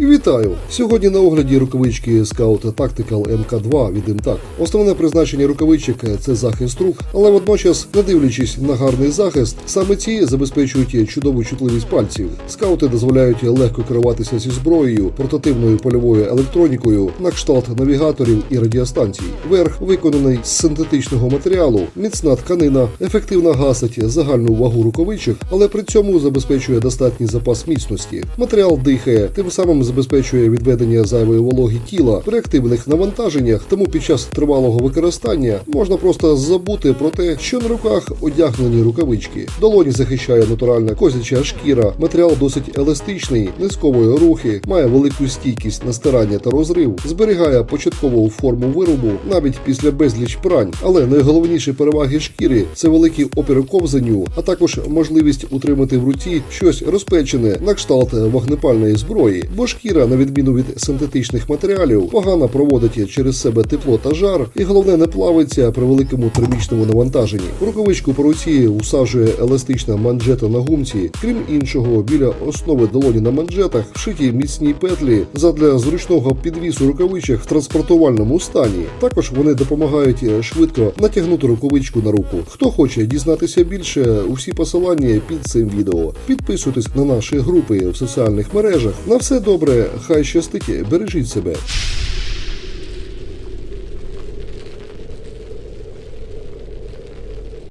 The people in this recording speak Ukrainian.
Вітаю! Сьогодні на огляді рукавички Scout Tactical MK2 від Intac. Основне призначення рукавичок це захист рук, але водночас, не дивлячись на гарний захист, саме ці забезпечують чудову чутливість пальців. Скаути дозволяють легко керуватися зі зброєю, портативною польовою електронікою, на кшталт навігаторів і радіостанцій. Верх виконаний з синтетичного матеріалу, міцна тканина, ефективно гасить загальну вагу рукавичок, але при цьому забезпечує достатній запас міцності. Матеріал дихає, тим самим забезпечує відведення зайвої вологи тіла при активних навантаженнях, тому під час тривалого використання можна просто забути про те, що на руках одягнені рукавички. Долоні захищає натуральна козяча шкіра, матеріал досить еластичний, не сковує рухи, має велику стійкість на стирання та розрив, зберігає початкову форму виробу навіть після безліч прань. Але найголовніші переваги шкіри це великий опір ковзанню, а також можливість утримати в руці щось розпечене на кшталт вогнепальної зброї, бо шкіра, на відміну від синтетичних матеріалів, погано проводить через себе тепло та жар, і головне не плавиться при великому термічному навантаженні. Рукавичку по руці усаджує еластична манжета на гумці. Крім іншого, біля основи долоні на манжетах вшиті міцні петлі задля зручного підвісу рукавичок в транспортувальному стані. Також вони допомагають швидко натягнути рукавичку на руку. Хто хоче дізнатися більше, усі посилання під цим відео. Підписуйтесь на наші групи в соціальних мережах. На все добре, хай щастить, бережіть себе.